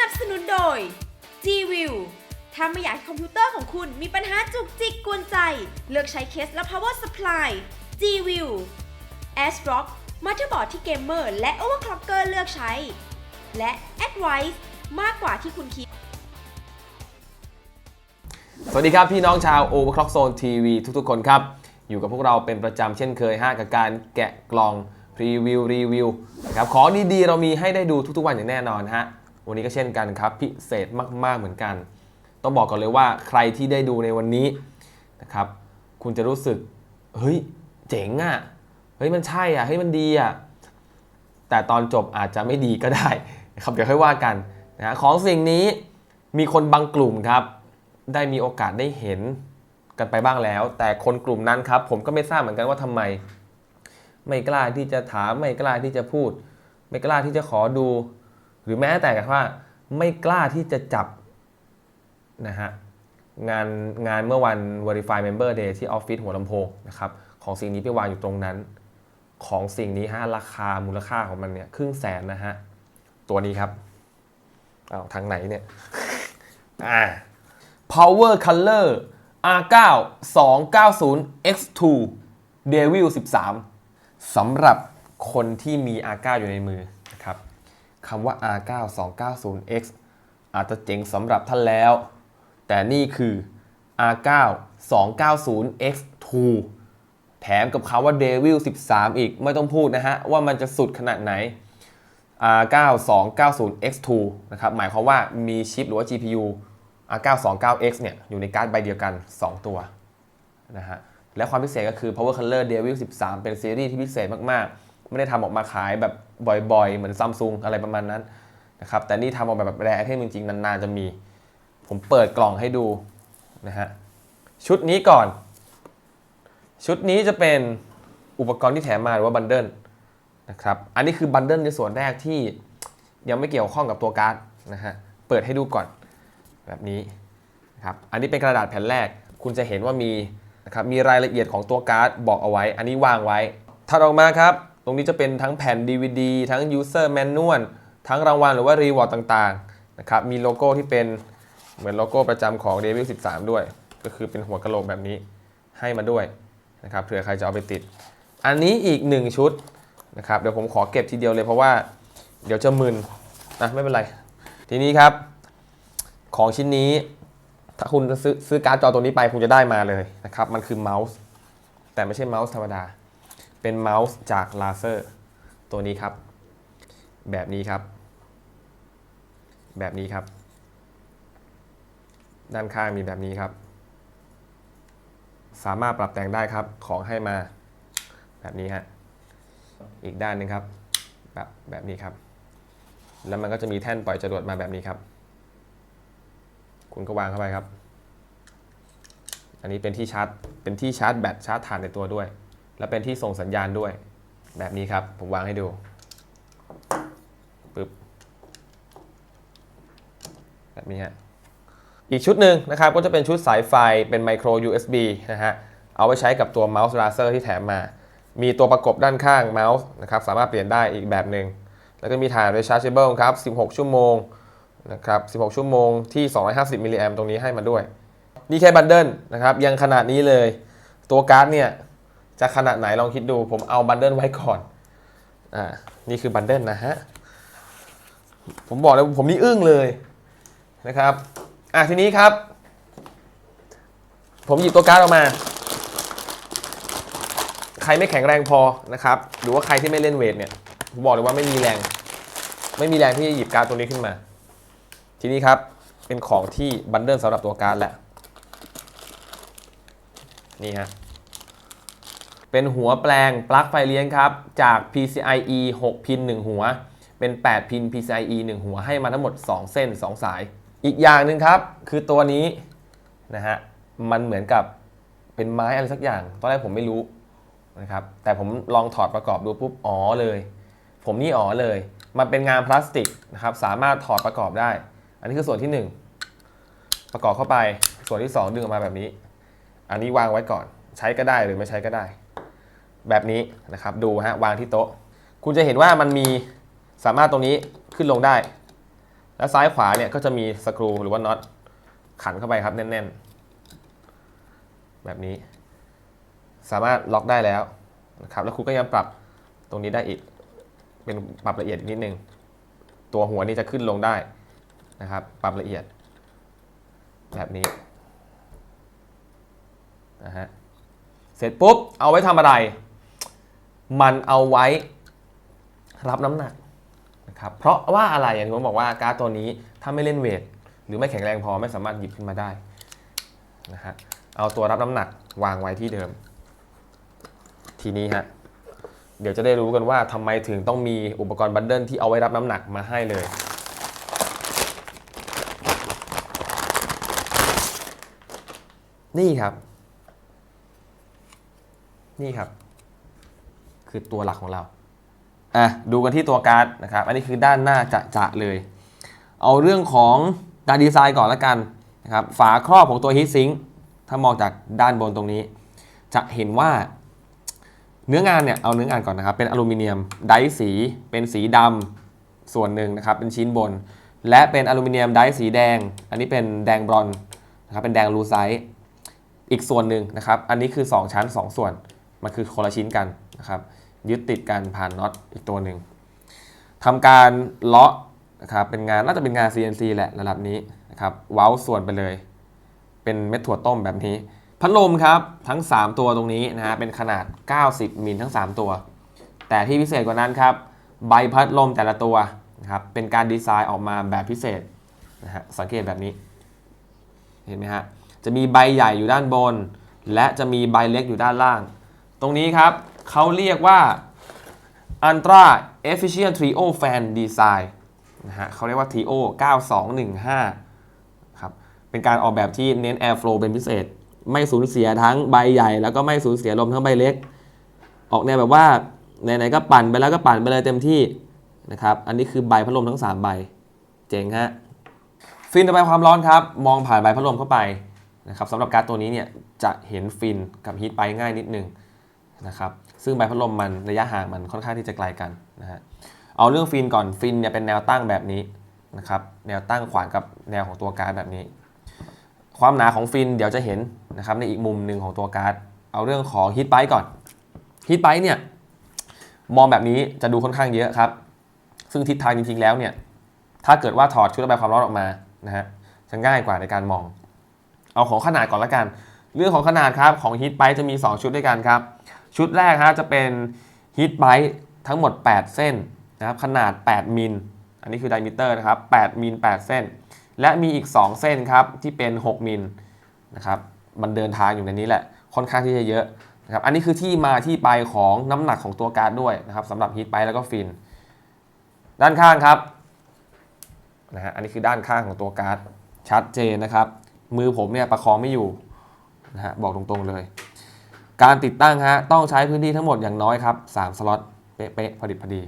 นับสนุนโดย G-View ถ้าไม่อยากให้คอมพิวเตอร์ของคุณมีปัญหาจุกจิกกวนใจ เลือกใช้เคสและ power supply G-View ASRock มาเตอร์บอร์ดที่เกมเมอร์และ overclocker เลือกใช้ และ Advice มากกว่าที่คุณคิด สวัสดีครับ พี่น้องชาว Overclock Zone TV ทุกๆ คนครับ อยู่กับพวกเราเป็นประจำเช่นเคยฮะกับการแกะกล่อง พรีวิว รีวิวนะครับของดีๆ เรามีให้ได้ดูทุกๆ วันอย่างแน่นอนฮะ วันนี้ก็เช่นกันครับ พิเศษมาก ๆเหมือนกัน ต้องบอกก่อนเลยว่าใครที่ได้ดูในวันนี้นะครับ คุณจะรู้สึก เฮ้ย เจ๋งอะ่ะ เฮ้ยมันใช่อะ เฮ้ยมันดีอะ แต่ตอนจบอาจจะไม่ดีก็ได้ครับเดี๋ยวค่อยว่ากันนะฮะของสิ่งนี้มีคนบางกลุ่มครับ ได้มีโอกาสได้เห็นกันไปบ้างแล้ว แต่คนกลุ่มนั้นครับ ผมก็ไม่ทราบเหมือนกันว่าทำไม ไม่กล้าที่จะถามไม่กล้าที่จะพูด ไม่กล้าที่จะขอดู หรือแม้แต่กระทั่งว่าไม่กล้าที่จะจับนะฮะงานงานเมื่อวัน Verify Member Day ที่ออฟฟิศหัวลำโพงนะครับของสิ่งนี้ไปวางอยู่ตรงนั้น ของสิ่งนี้ฮะราคามูลค่าของมันเนี่ยครึ่งแสนนะฮะตัวนี้ครับอ้าวทางไหนเนี่ยอ่า Power Color R9 290 X2 Devil 13สำหรับคนที่มี R9 อยู่ในมือ คำว่า R9 290 X อาจจะเจ๋งสำหรับท่านแล้ว แต่นี่คือ R9 290 X2 แถมกับคำว่า Devil 13 อีก ไม่ต้องพูดนะฮะ ว่ามันจะสุดขนาดไหน R9 290 X2 นะครับ หมายความว่ามีชิปหรือว่า GPU R929X เนี่ย อยู่ในการ์ดใบเดียวกัน 2 ตัวนะฮะ และความพิเศษก็คือ Power Color Devil 13 เป็นซีรีส์ที่พิเศษมาก ๆ ไม่ได้ทำออกมาขายแบบบ่อยๆ เหมือนซัมซุงอะไรประมาณนั้นนะครับแต่นี่ทำออกมาแบบแรร์ให้จริงๆนานๆจะมี ผมเปิดกล่องให้ดูนะฮะชุดนี้ก่อน ชุดนี้จะเป็นอุปกรณ์ที่แถมมาหรือว่าบันเดิลนะครับอันนี้คือบันเดิลในส่วนแรกที่ยังไม่เกี่ยวข้องกับตัวการ์ดนะฮะเปิดให้ดูก่อนแบบนี้นะครับอันนี้เป็นกระดาษแผ่นแรก คุณจะเห็นว่ามีนะครับมีรายละเอียดของตัวการ์ดบอกเอาไว้ อันนี้วางไว้ถัดออกมาครับ ตรงนี้จะเป็นทั้งแผ่น DVD ทั้ง User Manual ทั้งรางวัลหรือว่ารีวอร์ดต่างๆนะครับมีโลโก้ที่เป็นเหมือนโลโก้ประจำของ Devil 13 ด้วย ก็คือเป็นหัวกะโหลกแบบนี้ให้มาด้วยนะครับเผื่อใครจะเอาไปติด อันนี้อีก 1 ชุดนะครับเดี๋ยวผมขอเก็บทีเดียวเลยเพราะว่าเดี๋ยวจะมึนนะไม่เป็นไร ทีนี้ครับ ของชิ้นนี้ถ้าคุณซื้อซื้อการ์ดจอตัวนี้ไปคุณจะได้มาเลยนะครับมันคือเมาส์แต่ไม่ใช่เมาส์ธรรมดา เป็นเมาส์จากลาเซอร์ตัวนี้ครับ แบบนี้ครับ แบบนี้ครับ ด้านข้างมีแบบนี้ครับ สามารถปรับแต่งได้ครับของให้มาแบบนี้ฮะอีกด้านหนึงครับ แบบแบบนี้ครับ แล้วมันก็จะมีแท่นปล่อยจรวดมาแบบนี้ครับ คุณก็วางเข้าไปครับ อันนี้เป็นที่ชาร์จเป็นที่ชาร์จแบตชาร์จถ่านในตัวด้วย และเป็นที่ส่งสัญญาณด้วย แบบนี้ครับ ผมวางให้ดูปึ๊บแบบนี้ฮะอีกชุดหนึ่งนะครับก็จะเป็นชุดสายไฟเป็นไมโคร USB นะฮะเอาไว้ใช้กับตัวเมาส์ลาเซอร์ที่แถมมา มีตัวประกบด้านข้างเมาส์นะครับสามารถเปลี่ยนได้อีกแบบหนึ่งแล้วก็มีฐาน rechargeable ครับ 16 ชั่วโมงนะครับ 16 ชั่วโมงที่ 250มิลลิแอมตรงนี้ให้มาด้วย นี่แค่บันเดิลนะครับยังขนาดนี้เลย ตัวการ์ดเนี่ย จะขนาดไหนลองคิดดู ผมเอาบันเดิลไว้ก่อน อ่า นี่คือบันเดิลนะฮะ ผมบอกเลยผมนี่อึ้งเลยนะครับ อะทีนี้ครับ ผมหยิบตัวการ์ดออกมา ใครไม่แข็งแรงพอนะครับ หรือว่าใครที่ไม่เล่นเวทเนี่ย ผมบอกเลยว่าไม่มีแรง ไม่มีแรงที่จะหยิบการ์ดตัวนี้ขึ้นมา ทีนี้ครับ เป็นของที่บันเดิลสำหรับตัวการ์ดแหละ นี่ฮะ เป็นหัวแปลงปลั๊กไฟเลี้ยงครับจาก PCIe 6 พิน 1 หัว เป็น 8 พิน PCIe 1 หัวให้มาทั้งหมด 2 เส้น 2 สาย อีกอย่างหนึ่งครับ คือตัวนี้นะฮะมันเหมือนกับเป็นไม้อะไรสักอย่าง ตอนแรกผมไม่รู้นะครับแต่ผมลองถอดประกอบดูปุ๊บอ๋อเลย ผมนี่อ๋อเลย มันเป็นงานพลาสติกนะครับสามารถถอดประกอบได้ อันนี้คือส่วนที่ 1 ประกอบเข้าไปส่วนที่ 2 ดึงออกมาแบบนี้ อันนี้วางไว้ก่อน ใช้ก็ได้หรือไม่ใช้ก็ได้ แบบนี้นะครับ ดูฮะวางที่โต๊ะ คุณจะเห็นว่ามันมีสามารถตรงนี้ขึ้นลงได้ แล้วซ้ายขวาเนี่ยก็จะมีสกรูหรือว่าน็อตขันเข้าไปครับแน่นๆ แบบนี้ สามารถล็อกได้แล้วนะครับ แล้วคุณก็ยังปรับตรงนี้ได้อีก เป็นปรับละเอียดอีกนิดนึง ตัวหัวนี่จะขึ้นลงได้นะครับ ปรับละเอียด แบบนี้นะฮะเสร็จปุ๊บ เอาไว้ทำอะไร มันเอาไว้รับน้ำหนักนะครับเพราะว่าอะไรอย่างที่ผมบอกว่าการ์ดตัวนี้ถ้าไม่เล่นเวทหรือไม่แข็งแรงพอไม่สามารถหยิบขึ้นมาได้นะฮะเอาตัวรับน้ำหนักวางไว้ที่เดิม ทีนี้ฮะเดี๋ยวจะได้รู้กันว่าทำไมถึงต้องมีอุปกรณ์บันเดิลที่เอาไว้รับน้ำหนักมาให้เลยนี่ครับ นี่ครับ คือตัวหลักของเราอะดูกันที่ตัวการ์ดนะครับ อันนี้คือด้านหน้าจะจะเลย เอาเรื่องของการดีไซน์ก่อนละกันนะครับฝาครอบของตัวฮีทซิงค์ถ้ามองจากด้านบนตรงนี้ จะเห็นว่าเนื้องานเนี่ยเอาเนื้องานก่อนนะครับ เป็นอลูมิเนียมไดซ์สีเป็นสีดำส่วนหนึ่งนะครับ เป็นชิ้นบน และเป็นอลูมิเนียมไดซ์สีแดง อันนี้เป็นแดงบรอนนะครับเป็นแดงลูไซต์อีกส่วนหนึ่งนะครับ อันนี้คือ 2 ชั้น 2 ส่วนมันคือคนละชิ้นกันนะครับ ยึดติดกันผ่านน็อตอีกตัวหนึ่งทำการเลาะนะครับเป็นงานน่าจะเป็นงาน CNC แหละระดับนี้นะครับเว้าส่วนไปเลย เป็นเม็ดถั่วต้มแบบนี้ พัดลมครับทั้ง 3 ตัวตรงนี้นะฮะเป็นขนาด 90มิลทั้ง 3 ตัว แต่ที่พิเศษกว่านั้นครับใบพัดลมแต่ละตัวนะครับเป็นการดีไซน์ออกมาแบบพิเศษนะฮะสังเกตแบบนี้ เห็นไหมฮะจะมีใบใหญ่อยู่ด้านบน และจะมีใบเล็กอยู่ด้านล่าง ตรงนี้ครับ เขาเรียกว่า Ultra Efficient Trio Fan Design นะฮะเขาเรียกว่า Trio 9215 ครับ เป็นการออกแบบที่เน้น Airflow เป็นพิเศษ ไม่สูญเสียทั้งใบใหญ่ แล้วก็ไม่สูญเสียลมทั้งใบเล็ก ออกแนวแบบว่า ไหนๆก็ปั่นไปแล้วก็ปั่นไปเลยเต็มที่นะครับ อันนี้คือใบพัดลมทั้ง 3 ใบ เจ๋งฮะ ฟินระบายความร้อนครับ มองผ่านใบพัดลมเข้าไปนะครับสำหรับการ์ดตัวนี้เนี่ยจะเห็นฟินกับฮีทไปง่ายนิดนึงนะครับ ซึ่งใบพัดลมมันระยะห่างมันค่อนข้างที่จะไกลกันนะฮะเอาเรื่องฟินก่อนฟินเนี่ยเป็นแนวตั้งแบบนี้นะครับแนวตั้งขวางกับแนวของตัวการ์ดแบบนี้ ความหนาของฟินเดี๋ยวจะเห็นนะครับในอีกมุมหนึ่งของตัวการ์ดเอาเรื่องของฮีทไปก่อนฮีทไปเนี่ยมองแบบนี้จะดูค่อนข้างเยอะครับซึ่งทิศทางจริงๆแล้วเนี่ยถ้าเกิดว่าถอดชุดระบายความร้อนออกมานะฮะจะง่ายกว่าในการมอง เอาของขนาดก่อนละกัน เรื่องของขนาดครับของฮีทไบจะมี 2 ชุดด้วยกันครับ ชุดแรกฮะจะเป็นฮีทไบทั้งหมด 8 เส้นนะครับขนาด 8 มิล อันนี้คือไดมิเตอร์นะครับ 8 มิล 8 เส้น และมีอีก 2 เส้นครับที่เป็น 6 มิลนะครับมันเดินทางอยู่ในนี้แหละ ค่อนข้างที่จะเยอะนะครับอันนี้คือที่มาที่ไปของน้ำหนักของตัวการ์ดด้วยนะครับสำหรับฮีทไบแล้วก็ฟิน ด้านข้างครับนะฮะอันนี้คือด้านข้างของตัวการ์ดชัดเจนนะครับ มือผมเนี่ยประคองไม่อยู่นะฮะบอกตรงๆเลย การติดตั้งฮะต้องใช้พื้นที่ทั้งหมดอย่างน้อยครับ3สล็อตเป๊ะๆพอดิบพอดี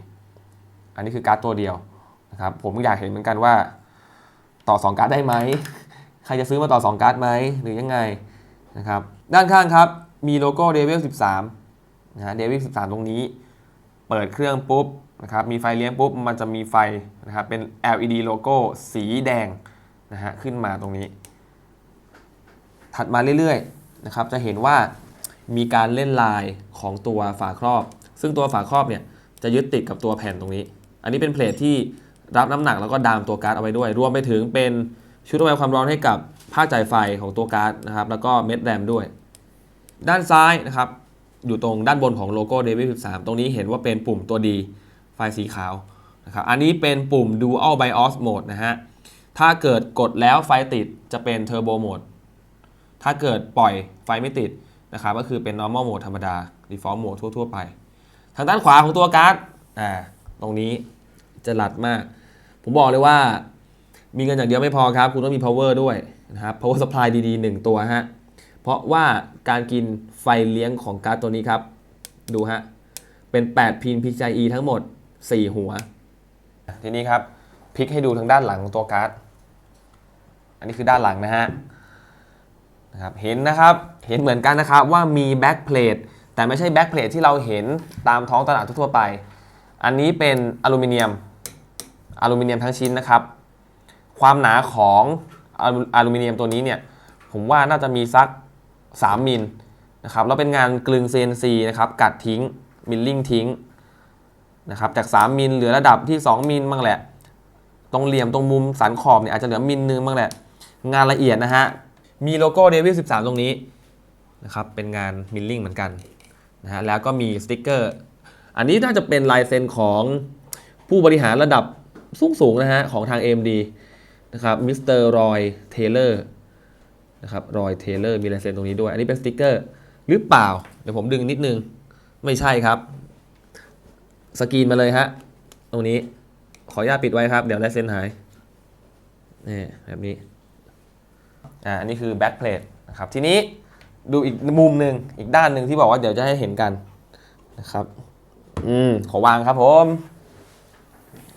อันนี้คือการ์ดตัวเดียวนะครับผมอยากเห็นเหมือนกันว่า ต่อ 2 การ์ดได้ไหมใครจะซื้อมาต่อ 2 การ์ดไหมหรือยังไงนะครับด้านข้างครับมีโลโก้ Devil 13นะฮะ Devil 13 ตรงนี้ เปิดเครื่องปุ๊บนะครับมีไฟเลี้ยงปุ๊บมันจะมีไฟนะครับเป็น LED โลโก้สีแดงนะฮะขึ้นมาตรงนี้ ถัดมาเรื่อยๆนะครับจะเห็นว่า มีการเล่นลายของตัวฝาครอบ ซึ่งตัวฝาครอบเนี่ยจะยึดติดกับตัวแผ่นตรงนี้ อันนี้เป็นเพลทที่รับน้ำหนักแล้วก็ดามตัวการ์ดเอาไว้ด้วย รวมไปถึงเป็นชุดระบายความร้อนให้กับผ้าจ่ายไฟของตัวการ์ดนะครับ แล้วก็เม็ดแรมด้วย ด้านซ้ายนะครับ อยู่ตรงด้านบนของโลโก้ Devil 13 ตรงนี้เห็นว่าเป็นปุ่มตัวดีไฟสีขาวนะครับ อันนี้เป็นปุ่ม Dual BIOS Mode นะฮะ ถ้าเกิดกดแล้วไฟติดจะเป็น Turbo Mode ถ้าเกิดปล่อยไฟไม่ติด นะครับก็คือเป็น normal mode ธรรมดา default mode ทั่ว ๆ ไป ทางด้านขวาของตัวการ์ดอ่าตรงนี้จะหลัดมาก ผมบอกเลยว่ามีเงินอย่างเดียวไม่พอครับ คุณต้องมี power ด้วยนะครับ power supply ดีๆ 1 ตัวฮะ เพราะว่าการกินไฟเลี้ยงของการ์ดตัวนี้ครับ ดูฮะ เป็น 8 พิน PCIe ทั้งหมด 4 หัว ทีนี้ครับพลิกให้ดูทางด้านหลังของตัวการ์ด อันนี้คือด้านหลังนะฮะ นะครับเห็นนะครับเห็นเหมือนกันนะครับว่ามีแบ็กเพลทแต่ไม่ใช่แบ็กเพลทที่เราเห็นตามท้องตลาดทั่วไป อันนี้เป็นอลูมิเนียมอลูมิเนียมทั้งชิ้นนะครับ ความหนาของอลูอลูมิเนียมตัวนี้เนี่ยผมว่าน่าจะมีสัก 3 มิลนะครับแล้วเป็นงานกลึง CNC นะครับกัดทิ้งมิลลิ่งทิ้งนะครับจาก 3 มิลเหลือระดับที่ 2 มิลบ้างแหละ ตรงเหลี่ยมตรงมุมสันขอบเนี่ยอาจจะเหลือมิลนึงบ้างแหละ งานละเอียดนะฮะ มีโลโก้เดวิล13 ตรงนี้นะครับเป็นงานมิลลิ่งเหมือนกันนะฮะแล้วก็มีสติกเกอร์ อันนี้น่าจะเป็นลายเซ็นของผู้บริหารระดับสูงสูงนะฮะของทาง AMD นะครับมิสเตอร์รอยเทเลอร์นะครับรอยเทเลอร์มีลายเซ็นตรงนี้ด้วย อันนี้เป็นสติกเกอร์หรือเปล่า เดี๋ยวผมดึงนิดนึง ไม่ใช่ครับ สกรีนมาเลยฮะ ตรงนี้ขออนุญาตปิดไว้ครับ เดี๋ยวลายเซ็นหายนี่แบบนี้ อ่าอันนี้คือแบ็คเพลทนะครับทีนี้ดูอีกมุมหนึ่งอีกด้านหนึ่งที่บอกว่าเดี๋ยวจะให้เห็นกันนะครับอืมขอวางครับผม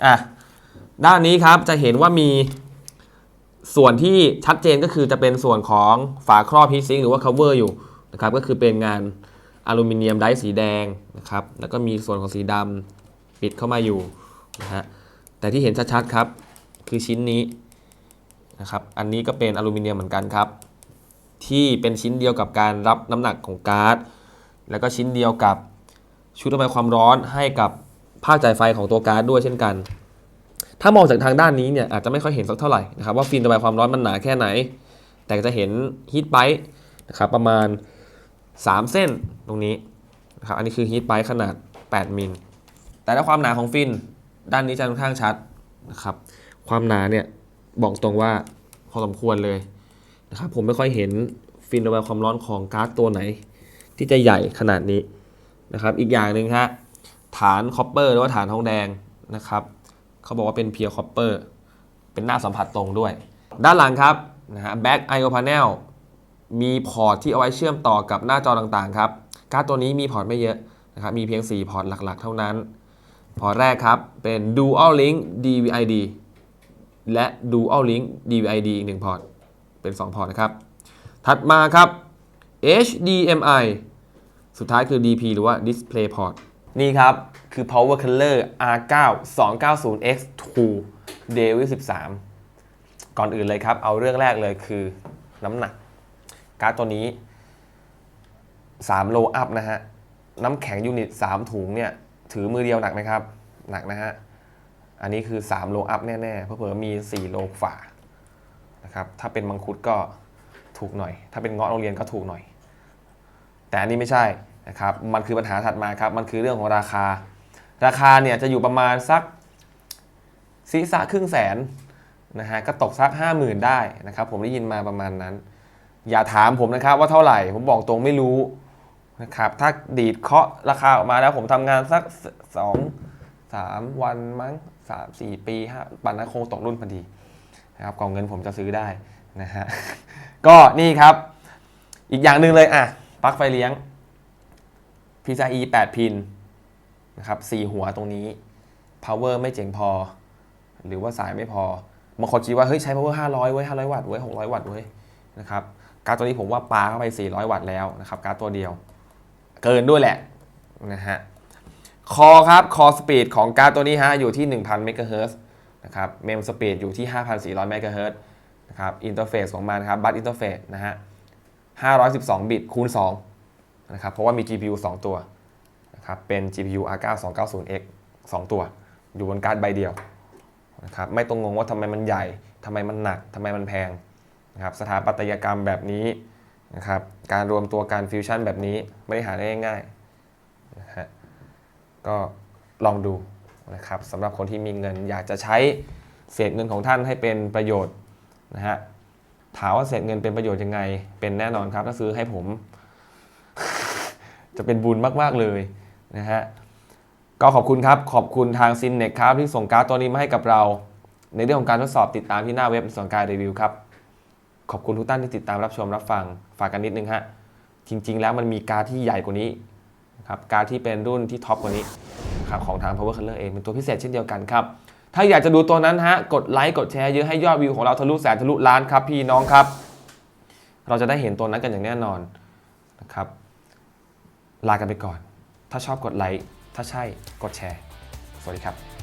อะด้านนี้ครับจะเห็นว่ามีส่วนที่ชัดเจนก็คือจะเป็นส่วนของฝาครอบฮีทซิงหรือว่า cover อยู่นะครับก็คือเป็นงานอลูมิเนียมไดสีแดงนะครับแล้วก็มีส่วนของสีดำปิดเข้ามาอยู่นะฮะแต่ที่เห็นชัดๆครับคือชิ้นนี้ นะครับ อันนี้ก็เป็นอลูมิเนียมเหมือนกันครับ ที่เป็นชิ้นเดียวกับการรับน้ำหนักของการ์ด แล้วก็ชิ้นเดียวกับชุดระบายความร้อนให้กับภาคจ่ายไฟของตัวการ์ดด้วยเช่นกัน ถ้ามองจากทางด้านนี้เนี่ยอาจจะไม่ค่อยเห็นสักเท่าไหร่นะครับว่าฟิล์มระบายความร้อนมันหนาแค่ไหน แต่จะเห็นฮีทไบต์นะครับประมาณ 3 เส้นตรงนี้นะครับอันนี้คือฮีทไบต์ขนาด 8 มิล แต่ถ้าความหนาของฟินด้านนี้จะค่อนข้างชัดนะครับความหนาเนี่ย บอกตรงว่าพอสมควรเลยนะครับผมไม่ค่อยเห็นฟินระบายความร้อนของการ์ดตัวไหน ที่จะใหญ่ขนาดนี้นะครับ อีกอย่างหนึ่งฮะฐานคอปเปอร์หรือว่าฐานทองแดงนะครับเขาบอกว่าเป็นเพียร์คอปเปอร์เป็นหน้าสัมผัสตรงด้วย ด้านหลังครับนะฮะ Back I/O Panel มีพอร์ตที่เอาไว้เชื่อมต่อกับหน้าจอต่างๆครับการ์ดตัวนี้มีพอร์ตไม่เยอะนะครับมีเพียง 4 พอร์ตหลักๆ เท่านั้น พอร์ตแรกครับเป็น Dual Link DVI-D และ Dual Link DVI-D อีกหนึ่งพอร์ต เป็น 2 พอร์ตนะครับ ถัดมาครับ HDMI สุดท้ายคือ DP หรือว่า Display Port นี่ครับ คือ Power Color R9 290X 2 Devil 13 ก่อนอื่นเลยครับ เอาเรื่องแรกเลยคือน้ำหนัก การ์ดตัวนี้ 3 โลอัพนะฮะ น้ำแข็งยูนิต 3 ถุงเนี่ย ถือมือเดียวหนักไหมครับ หนักนะฮะ อันนี้คือ 3 โลอัพแน่ๆ เพราะเผื่อมี 4 โลฝ่านะครับ ถ้าเป็นมังคุดก็ถูกหน่อย ถ้าเป็นเงาะโรงเรียนก็ถูกหน่อย แต่อันนี้ไม่ใช่นะครับ มันคือปัญหาถัดมาครับ มันคือเรื่องของราคา ราคาเนี่ยจะอยู่ประมาณสักศีรษะครึ่งแสนนะฮะ ก็ตกสัก 50,000 ได้นะครับ ผมได้ยินมาประมาณนั้น อย่าถามผมนะครับว่าเท่าไหร่ ผมบอกตรงไม่รู้นะครับ ถ้าดีดเคาะราคาออกมาแล้วผมทำงานสักส สามวันมั้งสามสี่ปีห้าปันนั้นคตกรุ่นพอดีนะครับกองเงินผมจะซื้อได้นะฮะก็นี่ครับ อีกอย่างหนึ่งเลยอะปลั๊กไฟเลี้ยง PCIe 8 พินนะครับ4หัวตรงนี้ power ไม่เจ๋งพอ หรือว่าสายไม่พอบางคนคิดว่าเฮ้ยใช้ power 500 เว้ย 500 วัตต์เว้ย 600 วัตต์เว้ยนะครับการ์ดตัวนี้ผมว่าปาเข้าไป 400 วัตต์แล้วนะครับการ์ดตัวเดียว เกินด้วยแหละนะฮะ คอครับคอสปีดของการ์ดตัวนี้ฮะอยู่ที่ 1,000เมกะเฮิรตซ์นะครับเมมสปีดอยู่ที่ 5,400เมกะเฮิรตซ์นะครับอินเทอร์เฟซของมันครับบัตอินเทอร์เฟซนะฮะ512 บิตคูณ2นะครับเพราะว่ามี GPU 2 ตัวนะครับเป็น GPU R9 290X 2 ตัว อยู่บนการ์ดใบเดียวนะครับไม่ต้องงงว่าทำไมมันใหญ่ทำไมมันหนักทำไมมันแพงนะครับสถาปัตยกรรมแบบนี้นะครับการรวมตัวการฟิวชั่นแบบนี้ไม่ได้หาได้ง่าย ก็ลองดูนะครับสำหรับคนที่มีเงินอยากจะใช้เศษเงินของท่านให้เป็นประโยชน์นะฮะถามว่าเศษเงินเป็นประโยชน์ยังไง เป็นแน่นอนครับถ้าซื้อให้ผม จะเป็นบุญมาก ๆ เลยนะฮะก็ขอบคุณครับ ขอบคุณทางซินเน็กครับที่ส่งการ์ดตัวนี้มาให้กับเรา ในเรื่องของการทดสอบติดตามที่หน้าเว็บส่วนการรีวิวครับ ขอบคุณทุกท่านที่ติดตามรับชมรับฟังฝากกันนิดนึงฮะจริง ๆ แล้วมันมีการ์ดที่ใหญ่กว่านี้ ครับการ์ดที่เป็นรุ่นที่ท็อปกว่านี้นะครับของทาง Power Color เองเป็นตัวพิเศษเช่นเดียวกันครับ ถ้าอยากจะดูตัวนั้นฮะกดไลค์กดแชร์เยอะให้ยอดวิวของเราทะลุแสนทะลุล้านครับพี่น้องครับ เราจะได้เห็นตัวนั้นกันอย่างแน่นอนนะครับลากันไปก่อน ถ้าชอบกดไลค์ถ้าใช่กดแชร์ สวัสดีครับ